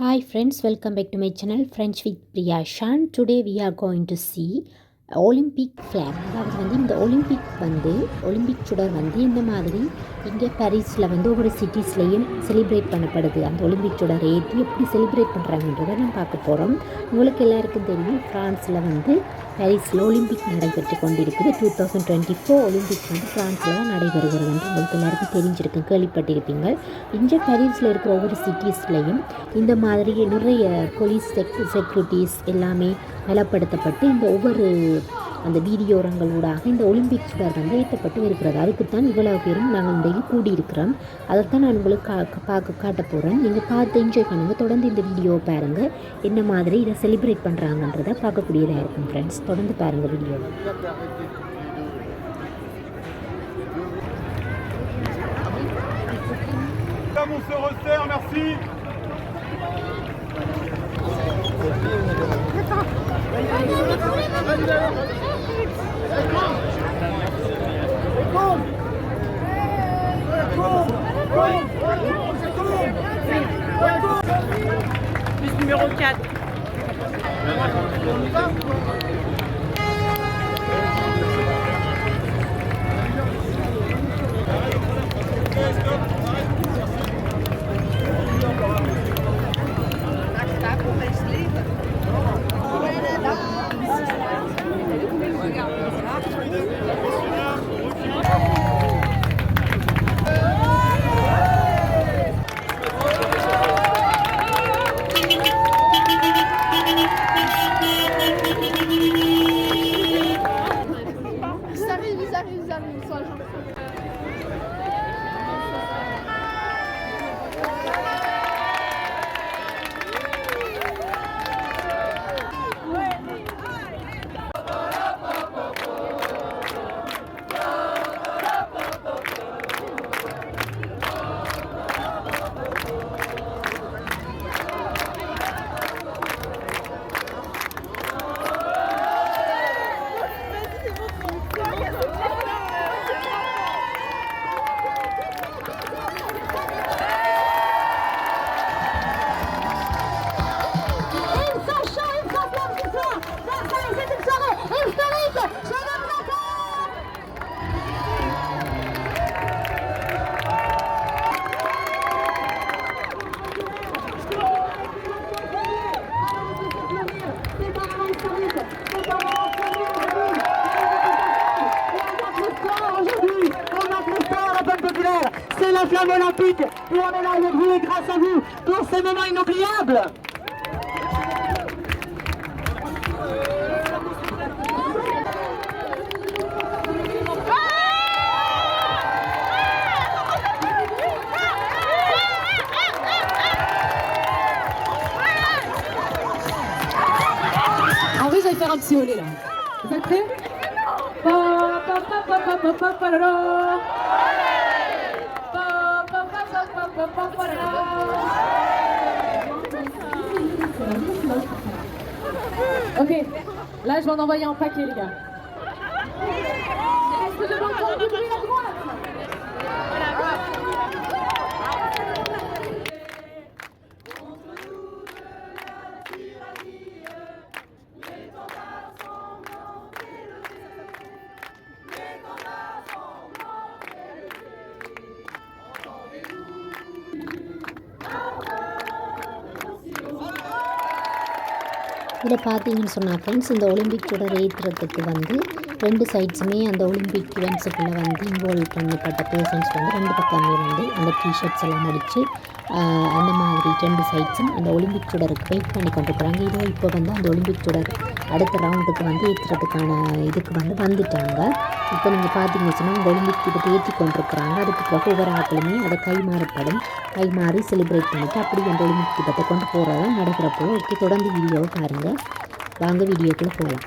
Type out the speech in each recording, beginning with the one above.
Hi friends, welcome back to my channel French with Priya Shan. Today we are going to see Olympic flag அதாவது வந்து இந்த Olympic வந்து Olympic சுடர் வந்து இந்த மாதிரி இங்கே பாரிஸில் வந்து ஒவ்வொரு சிட்டிஸ்லேயும் செலிப்ரேட் பண்ணப்படுது. அந்த ஒலிம்பிக் சுடர் ஏற்றி எப்படி செலிப்ரேட் பண்ணுறாங்கன்றதை நம்ம பார்க்க போகிறோம் உங்களுக்கு எல்லாருக்கும் தெரியும் ஃப்ரான்ஸில் வந்து பாரிஸில் ஒலிம்பிக் நடைபெற்று கொண்டிருக்குது. Two thousand twenty four Olympic வந்து ஃப்ரான்ஸில் தான் நடைபெறுகிறது வந்து உங்களுக்கு எல்லாருக்கும் தெரிஞ்சிருக்கு கேள்விப்பட்டிருப்பீங்க. இங்கே பாரிஸில் இருக்கிற ஒவ்வொரு சிட்டிஸ்லேயும் இந்த மாதிரி நிறைய போலீஸ் செக் செக்யூரிட்டிஸ் எல்லாமே பலப்படுத்தப்பட்டு இந்த ஒவ்வொரு அந்த வீதியோரங்களூடாக இந்த ஒலிம்பிக் சுடர் வந்து ஏற்றப்பட்டு இருக்கிறது அதுக்குத்தான் இவ்வளவு பேரும் நாங்கள் இன்றைக்கு கூடியிருக்கிறோம். அதைத்தான் நான் உங்களுக்கு கா பார்க்க காட்ட போகிறேன் நீங்கள் பார்த்து என்ஜாய் பண்ணுங்கள் தொடர்ந்து இந்த வீடியோவை பாருங்கள் என்ன மாதிரி இதை செலிப்ரேட் பண்ணுறாங்கன்றதை பார்க்கக்கூடியதாக இருக்கும் ஃப்ரெண்ட்ஸ் தொடர்ந்து பாருங்கள் video on se resserre, merci. Plus numéro 4. La flamme olympique. Avec vous et grâce à vous pour ces moments inoubliables. En vrai, j'allais faire un petit olé là. Vous êtes prêts pa, pa, pa, pa, pa, pa, pa, la, la. Ok, là je vais en envoyer un paquet les gars. இதில் பார்த்தீங்கன்னு சொன்னால் friends இந்த Olympic தொடர் ஏற்றுறதுக்கு வந்து ரெண்டு சைட்ஸுமே அந்த Olympic இவெண்ட்ஸுக்குள்ளே வந்து involve பண்ணப்பட்ட பேர்சன்ஸ் வந்து ரெண்டு பக்கமே வந்து அந்த டிஷர்ட்ஸ் எல்லாம் முடித்து அந்த மாதிரி ரெண்டு சைட்ஸும் அந்த ஒலிம்பிக் தொடருக்கு வெயிட் பண்ணி கொண்டிருக்கிறாங்க. இதோ இப்போ வந்து அந்த ஒலிம்பிக் தொடர் அடுத்த ரவுண்டுக்கு வந்து ஏற்றுறதுக்கான இதுக்கு வந்து வந்துட்டாங்க. இப்போ நீங்கள் பார்த்தீங்கன்னு சொன்னால் அந்த ஒலிம்பிக் இதுக்கு ஏற்றி கொண்டிருக்கிறாங்க. அதுக்கு பிறகு ஒவ்வொரு ஆட்களுமே அதை கைமாறப்படும். கைமாறி செலிப்ரேட் பண்ணிவிட்டு அப்படி அந்த ஒலிம்பிக் திட்டத்தை கொண்டு போகிறதா நடக்கிறப்போ ஓகே தொடர்ந்து வீடியோவை பாருங்கள் வாங்க வீடியோக்குள்ளே போகலாம்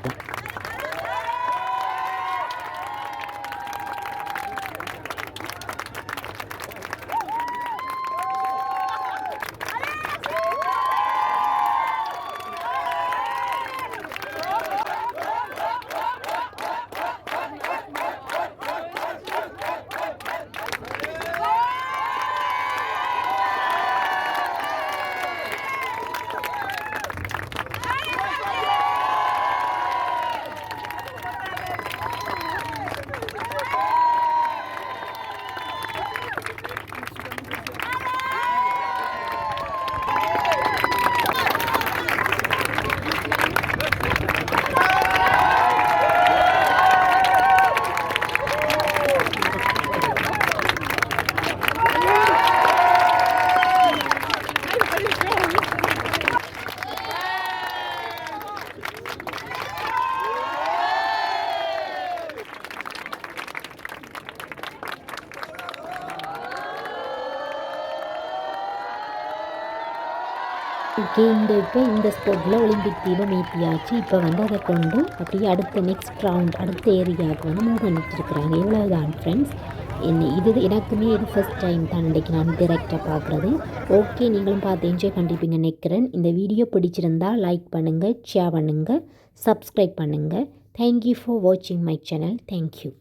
ஓகே இந்த இப்போ இந்த ஸ்போர்ட்டில் ஒலிம்பிக் தீபம் ஏற்றியாச்சு இப்போ வந்து அதை கொண்டு அப்படியே அடுத்த நெக்ஸ்ட் ரவுண்ட் அடுத்த ஏரியாவுக்கு வந்து மூவ் பண்ணிட்டுருக்குறாங்க இவ்வளவுதான் ஃப்ரெண்ட்ஸ் என்ன இது எனக்குமே இது ஃபஸ்ட் டைம் தான் இன்றைக்கி நான் டிரெக்டாக பார்க்குறது ஓகே நீங்களும் பார்த்து என்ஜாய் பண்ணிப்பீங்க நினைக்கிறேன். இந்த வீடியோ பிடிச்சிருந்தா லைக் பண்ணுங்கள் ஷேர் பண்ணுங்கள் சப்ஸ்கிரைப் பண்ணுங்கள் தேங்க்யூ ஃபார் வாட்சிங் மை சேனல் தேங்க்யூ